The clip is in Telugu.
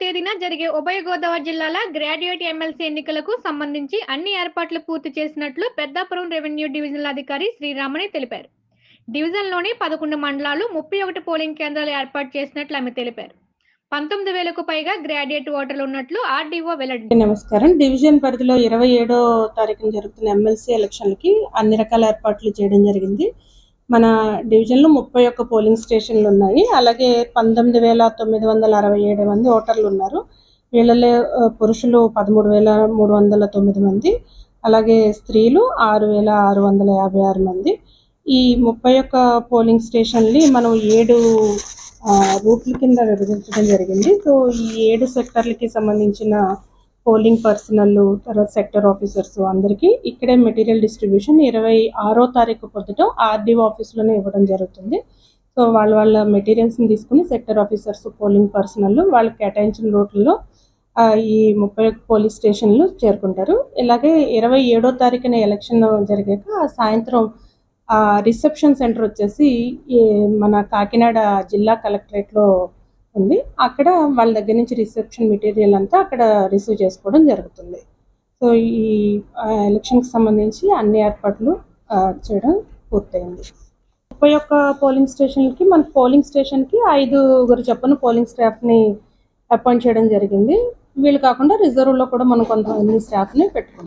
తేదీన జరిగే ఉభయ గోదావరి జిల్లాల గ్రాడ్యుయేట్ ఎమ్మెల్సీ ఎన్నికలకు సంబంధించి అన్ని ఏర్పాట్లు పూర్తి చేసినట్లు పెద్దాపురం రెవెన్యూ డివిజనల్ అధికారి శ్రీరామణి తెలిపారు. డివిజన్లోని పదకొండు మండలాలు ముప్పై ఒకటి పోలింగ్ కేంద్రాలు ఏర్పాటు చేసినట్లు ఆమె తెలిపారు. పంతొమ్మిది వేలకు పైగా గ్రాడ్యుయేట్ ఓటర్లు ఉన్నట్లు ఆర్డీఓ వెల్లడి నమస్కారం. డివిజన్ పరిధిలో ఇరవై ఏడో తారీఖున జరుగుతున్న ఎమ్మెల్సీ ఎలక్షన్లకి అన్ని రకాల ఏర్పాట్లు చేయడం జరిగింది. మన డివిజన్లో ముప్పై ఒక్క పోలింగ్ స్టేషన్లు ఉన్నాయి. అలాగే పంతొమ్మిది వేల తొమ్మిది వందల అరవై ఏడు మంది ఓటర్లు ఉన్నారు. వీళ్ళలో పురుషులు పదమూడు వేల మూడు వందల తొమ్మిది మంది అలాగే స్త్రీలు ఆరు వేల ఆరు వందల యాభై ఆరు మంది. ఈ ముప్పై ఒక్క పోలింగ్ స్టేషన్ని మనం ఏడు రూట్ల కింద విభజించడం జరిగింది. సో ఈ ఏడు సెక్టర్లకి సంబంధించిన పోలింగ్ పర్సనల్ తర్వాత సెక్టర్ ఆఫీసర్స్ అందరికీ ఇక్కడే మెటీరియల్ డిస్ట్రిబ్యూషన్ ఇరవై ఆరో తారీఖు పొద్దుట ఆర్డీఓ ఆఫీస్లోనే ఇవ్వడం జరుగుతుంది. సో వాళ్ళ వాళ్ళ మెటీరియల్స్ని తీసుకుని సెక్టర్ ఆఫీసర్స్ పోలింగ్ పర్సనల్ వాళ్ళకి కేటాయించిన రూట్లలో ఈ ముప్పై ఒక్క పోలీస్ స్టేషన్లు చేరుకుంటారు. ఇలాగే ఇరవై ఏడో తారీఖున ఎలక్షన్ జరిగాక సాయంత్రం ఆ రిసెప్షన్ సెంటర్ వచ్చేసి ఈ మన కాకినాడ జిల్లా కలెక్టరేట్లో ఉంది అక్కడ వాళ్ళ దగ్గర నుంచి రిసెప్షన్ మెటీరియల్ అంతా అక్కడ రిసీవ్ చేసుకోవడం జరుగుతుంది. సో ఈ ఎలక్షన్కి సంబంధించి అన్ని ఏర్పాట్లు చేయడం పూర్తయింది. ముప్పై ఒక్క పోలింగ్ స్టేషన్కి మన పోలింగ్ స్టేషన్కి ఐదుగురు చొప్పున పోలింగ్ స్టాఫ్ని అపాయింట్ చేయడం జరిగింది. వీళ్ళు కాకుండా రిజర్వ్లో కూడా మనం కొంతమంది స్టాఫ్ని పెట్టుకున్నాం.